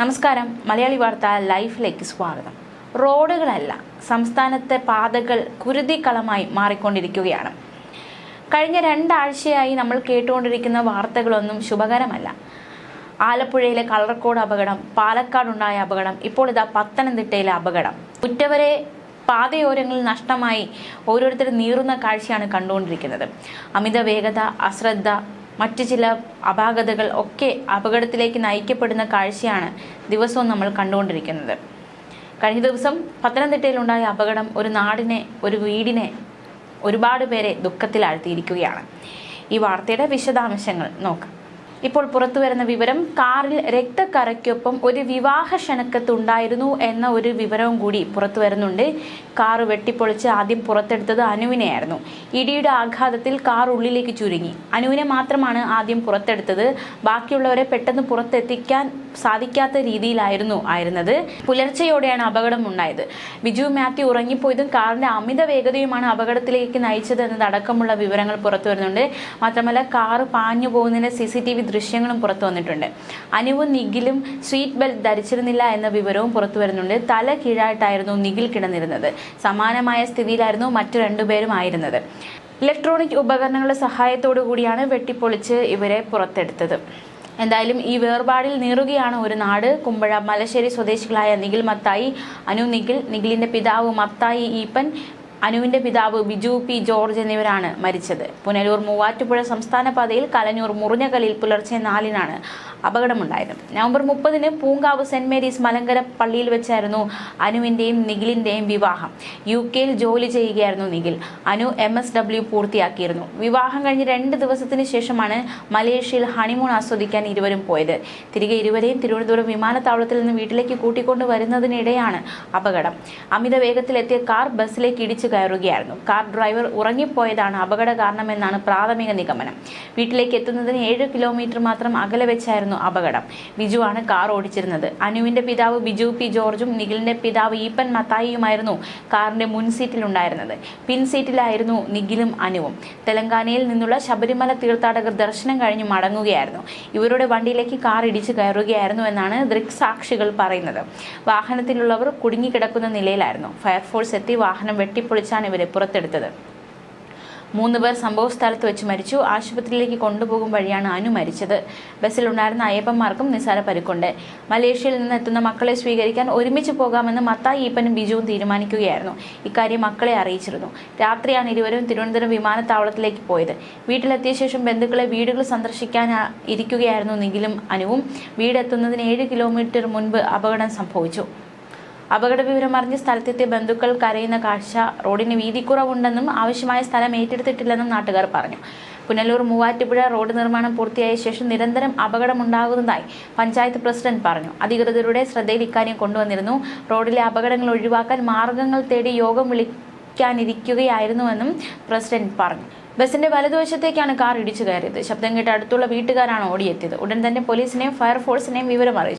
നമസ്കാരം. മലയാളി വാർത്ത ലൈഫിലേക്ക് സ്വാഗതം. റോഡുകളല്ല സംസ്ഥാനത്തെ പാതകൾ കുരുതിക്കളമായി മാറിക്കൊണ്ടിരിക്കുകയാണ്. കഴിഞ്ഞ രണ്ടാഴ്ചയായി നമ്മൾ കേട്ടുകൊണ്ടിരിക്കുന്ന വാർത്തകളൊന്നും ശുഭകരമല്ല. ആലപ്പുഴയിലെ കളർക്കോട് അപകടം പാലക്കാടുണ്ടായ അപകടം ഇപ്പോൾ ഇതാ പത്തനംതിട്ടയിലെ അപകടം. ഉറ്റവരെ പാതയോരങ്ങളിൽ നഷ്ടമായി ഓരോരുത്തർ നീറുന്ന കാഴ്ചയാണ് കണ്ടുകൊണ്ടിരിക്കുന്നത്. അമിത വേഗത അശ്രദ്ധ മറ്റു ചില അപാകതകൾ ഒക്കെ അപകടത്തിലേക്ക് നയിക്കപ്പെടുന്ന കാഴ്ചയാണ് ദിവസവും നമ്മൾ കണ്ടുകൊണ്ടിരിക്കുന്നത്. കഴിഞ്ഞ ദിവസം പത്തനംതിട്ടയിലുണ്ടായ അപകടം ഒരു നാടിനെ ഒരു വീടിനെ ഒരുപാട് പേരെ ദുഃഖത്തിലാഴ്ത്തിയിരിക്കുകയാണ്. ഈ വാർത്തയുടെ വിശദാംശങ്ങൾ നോക്കാം. ഇപ്പോൾ പുറത്തു വരുന്ന വിവരം കാറിൽ രക്തക്കറയ്ക്കൊപ്പം ഒരു വിവാഹ ക്ഷണക്കത്തുണ്ടായിരുന്നു എന്ന ഒരു വിവരവും കൂടി പുറത്തു വരുന്നുണ്ട്. കാറ് വെട്ടിപ്പൊളിച്ച് ആദ്യം പുറത്തെടുത്തത് അനുവിനെയായിരുന്നു. ഇടിയുടെ ആഘാതത്തിൽ കാർ ഉള്ളിലേക്ക് ചുരുങ്ങി. അനുവിനെ മാത്രമാണ് ആദ്യം പുറത്തെടുത്തത്. ബാക്കിയുള്ളവരെ പെട്ടെന്ന് പുറത്തെത്തിക്കാൻ സാധിക്കാത്ത രീതിയിലായിരുന്നു ആയിരുന്നത്. പുലർച്ചെയോടെയാണ് അപകടം ഉണ്ടായത്. ബിജു മാത്യു ഉറങ്ങിപ്പോയതും കാറിന്റെ അമിത വേഗതയുമാണ് അപകടത്തിലേക്ക് നയിച്ചത് എന്നതടക്കമുള്ള വിവരങ്ങൾ പുറത്തു വരുന്നുണ്ട്. മാത്രമല്ല കാർ പാഞ്ഞു പോകുന്നതിന് സി ദൃശ്യങ്ങളും പുറത്തു വന്നിട്ടുണ്ട്. അനുവും നിഖിലും സീറ്റ് ബെൽറ്റ് ധരിച്ചിരുന്നില്ല എന്ന വിവരവും പുറത്തു വരുന്നുണ്ട്. തല കീഴായിട്ടായിരുന്നു നിഖിൽ കിടന്നിരുന്നത്. സമാനമായ സ്ഥിതിയിലായിരുന്നു മറ്റു രണ്ടുപേരും ആയിരുന്നത്. ഇലക്ട്രോണിക് ഉപകരണങ്ങളുടെ സഹായത്തോടു കൂടിയാണ് വെട്ടിപ്പൊളിച്ച് ഇവരെ പുറത്തെടുത്തത്. എന്തായാലും ഈ വേർപാടിൽ നീറുകയാണ് ഒരു നാട്. കുമ്പഴ മലശ്ശേരി സ്വദേശികളായ നിഖിൽ മത്തായി അനു നിഖിൽ നിഖിലിന്റെ പിതാവ് മത്തായി ഈപ്പൻ അനുവിന്റെ പിതാവ് ബിജു പി ജോർജ് എന്നിവരാണ് മരിച്ചത്. പുനലൂർ മൂവാറ്റുപുഴ സംസ്ഥാന പാതയിൽ കലഞ്ഞൂർ മുറിഞ്ഞകലിൽ പുലർച്ചെ നാലിനാണ് അപകടമുണ്ടായത് നവംബർ മുപ്പതിന് പൂങ്കാവ് സെന്റ് മേരീസ് മലങ്കര പള്ളിയിൽ വെച്ചായിരുന്നു അനുവിന്റെയും നിഖിലിന്റെയും വിവാഹം. യു കെയിൽ ജോലി ചെയ്യുകയായിരുന്നു Nikhil. Anu M S W പൂർത്തിയാക്കിയിരുന്നു. വിവാഹം കഴിഞ്ഞ് രണ്ട് ദിവസത്തിന് ശേഷമാണ് മലേഷ്യയിൽ ഹണിമൂൺ ആസ്വദിക്കാൻ ഇരുവരും പോയത്. തിരികെ ഇരുവരെയും തിരുവനന്തപുരം വിമാനത്താവളത്തിൽ നിന്ന് വീട്ടിലേക്ക് കൂട്ടിക്കൊണ്ടു വരുന്നതിനിടെയാണ് അപകടം. അമിത വേഗത്തിലെത്തിയ കാർ ബസ്സിലേക്ക് ഇടിച്ചു കയറുകയായിരുന്നു. കാർ ഡ്രൈവർ ഉറങ്ങിപ്പോയതാണ് അപകട കാരണമെന്നാണ് പ്രാഥമിക നിഗമനം. വീട്ടിലേക്ക് എത്തുന്നതിന് ഏഴ് കിലോമീറ്റർ മാത്രം അകലെ വെച്ചായിരുന്നു അപകടം. ആണ് കാർ ഓടിച്ചിരുന്നത്. അനുവിന്റെ പിതാവ് ബിജു പി ജോർജും നിഖിലിന്റെ പിതാവ് ഈപ്പൻ മത്തായിയുമായിരുന്നു കാറിന്റെ മുൻ സീറ്റിലുണ്ടായിരുന്നത് പിൻ സീറ്റിലായിരുന്നു നിഖിലും അനുവും. തെലങ്കാനയിൽ നിന്നുള്ള ശബരിമല തീർത്ഥാടകർ ദർശനം കഴിഞ്ഞ് മടങ്ങുകയായിരുന്നു. ഇവരുടെ വണ്ടിയിലേക്ക് കാർ ഇടിച്ചു കയറുകയായിരുന്നു എന്നാണ് ദൃക്സാക്ഷികൾ പറയുന്നത്. വാഹനത്തിലുള്ളവർ കുടുങ്ങിക്കിടക്കുന്ന നിലയിലായിരുന്നു. ഫയർഫോഴ്സ് എത്തി വാഹനം വെട്ടിപ്പൊളിച്ചാണ് ഇവരെ പുറത്തെടുത്തത്. മൂന്ന് പേർ സംഭവ സ്ഥലത്ത് വെച്ച് മരിച്ചു. ആശുപത്രിയിലേക്ക് കൊണ്ടുപോകും വഴിയാണ് അനു മരിച്ചത്. ബസ്സിലുണ്ടായിരുന്ന അയ്യപ്പന്മാർക്കും നിസാര പരിക്കുണ്ട്. മലേഷ്യയിൽ നിന്ന് എത്തുന്ന മക്കളെ സ്വീകരിക്കാൻ ഒരുമിച്ച് പോകാമെന്ന് മത്തായി ഈപ്പനും ബിജുവും തീരുമാനിക്കുകയായിരുന്നു. ഇക്കാര്യം മക്കളെ അറിയിച്ചിരുന്നു. രാത്രിയാണ് ഇരുവരും തിരുവനന്തപുരം വിമാനത്താവളത്തിലേക്ക് പോയത്. വീട്ടിലെത്തിയ ശേഷം ബന്ധുക്കളെ വീടുകൾ സന്ദർശിക്കാൻ ഇരിക്കുകയായിരുന്നു നിഖിലും അനുവും വീടെത്തുന്നതിന് ഏഴ് കിലോമീറ്റർ മുൻപ് അപകടം സംഭവിച്ചു. അപകട വിവരം അറിഞ്ഞ് സ്ഥലത്തെത്തിയ ബന്ധുക്കൾ കരയുന്ന കാഴ്ച റോഡിന് വീതിക്കുറവുണ്ടെന്നും ആവശ്യമായ സ്ഥലം ഏറ്റെടുത്തിട്ടില്ലെന്നും നാട്ടുകാർ പറഞ്ഞു. പുനലൂർ മൂവാറ്റുപുഴ റോഡ് നിർമ്മാണം പൂർത്തിയായ ശേഷം നിരന്തരം അപകടമുണ്ടാകുന്നതായി പഞ്ചായത്ത് പ്രസിഡന്റ് പറഞ്ഞു. അധികൃതരുടെ ശ്രദ്ധയിൽ ഇക്കാര്യം കൊണ്ടുവന്നിരുന്നു. റോഡിലെ അപകടങ്ങൾ ഒഴിവാക്കാൻ മാർഗങ്ങൾ തേടി യോഗം വിളിക്കാനിരിക്കുകയായിരുന്നുവെന്നും പ്രസിഡന്റ് പറഞ്ഞു. ബസിന്റെ വലതുവശത്തേക്കാണ് കാർ ഇടിച്ചു കയറിയത്. ശബ്ദം കേട്ട് അടുത്തുള്ള വീട്ടുകാരാണ് ഓടിയെത്തിയത്. ഉടൻ തന്നെ പോലീസിനെയും ഫയർഫോഴ്സിനെയും വിവരം